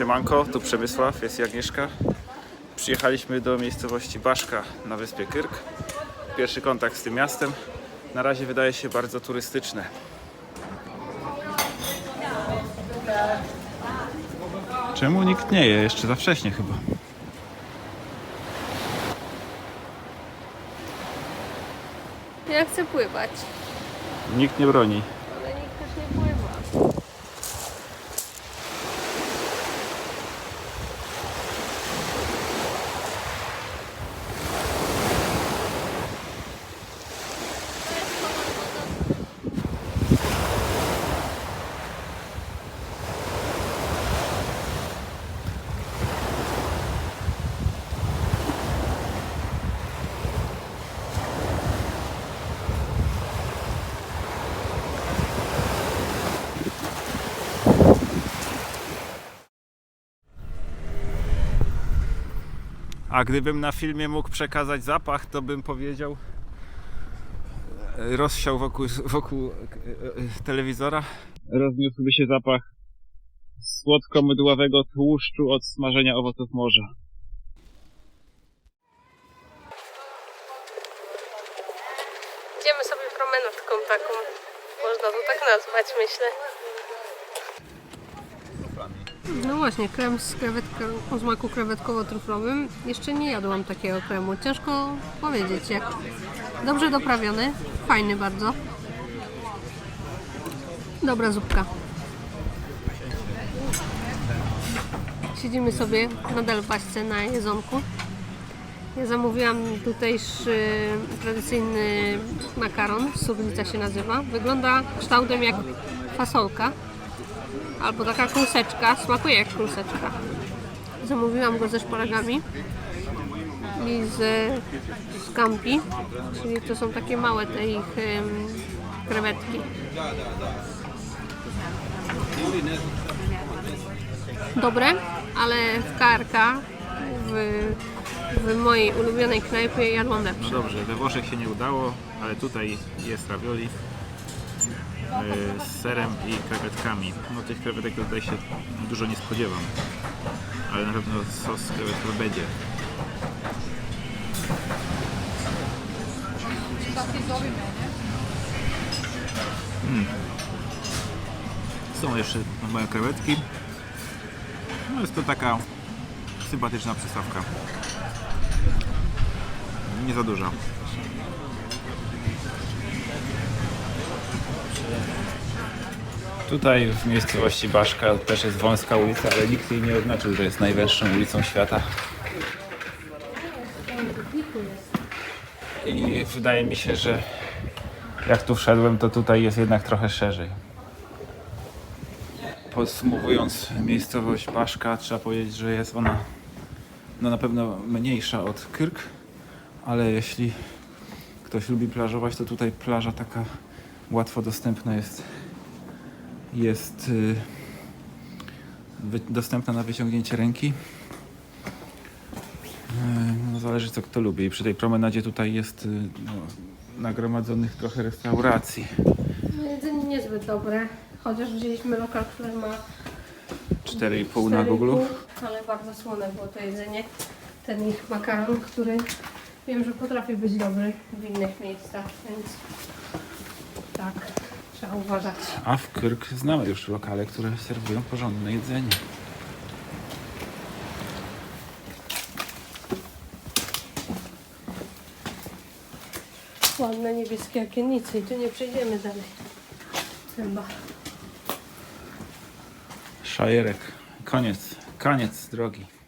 Siemanko, tu Przemysław, jest Agnieszka. Przyjechaliśmy do miejscowości Baszka na wyspie Kyrk. Pierwszy kontakt z tym miastem. Na razie wydaje się bardzo turystyczne. Czemu nikt nie je? Jeszcze za wcześnie chyba. Ja chcę pływać, Nikt nie broni. ale nikt też nie pływa. A gdybym na filmie mógł przekazać zapach, to bym powiedział e, rozsiał wokół, wokół e, e, telewizora. Rozniósłby się zapach słodko-mydławego tłuszczu od smażenia owoców morza. Idziemy sobie promenadką taką, można to tak nazwać, myślę. No właśnie, krem z krewetką, o smaku krewetkowo-truflowym. Jeszcze nie jadłam takiego kremu. Ciężko powiedzieć, jak dobrze doprawiony, fajny bardzo. Dobra zupka. Siedzimy sobie nadal w baśce na jedzonku. Ja zamówiłam tutejszy tradycyjny makaron, surnica się nazywa. Wygląda kształtem jak fasolka albo taka kluseczka, smakuje jak kluseczka. Zamówiłam go ze szparagami i z skampi, czyli to są takie małe te ich em, krewetki. Dobre, ale w KRK w, w mojej ulubionej knajpie jadłam lepsze. Dobrze, we Włoszech się nie udało, ale tutaj jest ravioli z serem i krewetkami. No tych krewetek tutaj się dużo nie spodziewam, ale na pewno sos krewetkowy będzie. Mm. Są jeszcze małe krewetki. No jest to taka sympatyczna przystawka. Nie za duża. Tutaj w miejscowości Baszka też jest wąska ulica, ale nikt jej nie oznaczył, że jest najwęższą ulicą świata. I wydaje mi się, że jak tu wszedłem, to tutaj jest jednak trochę szerzej. Podsumowując miejscowość Baszka, trzeba powiedzieć, że jest ona no na pewno mniejsza od Kyrk, ale jeśli ktoś lubi plażować, to tutaj plaża taka łatwo dostępna jest. Jest y, dostępna na wyciągnięcie ręki. Y, No, zależy co kto lubi. I przy tej promenadzie tutaj jest y, no, nagromadzonych trochę restauracji. Jedzenie niezbyt dobre, chociaż wzięliśmy lokal, który ma 4,5 na Google. 4,5, Ale bardzo słone było to jedzenie. Ten ich makaron, który wiem, że potrafi być dobry w innych miejscach, więc tak, trzeba uważać. A w Kyrk znamy już lokale, które serwują porządne jedzenie. Ładne niebieskie okiennice i tu nie przejdziemy dalej. Chyba. Szajerek. Koniec. Koniec drogi.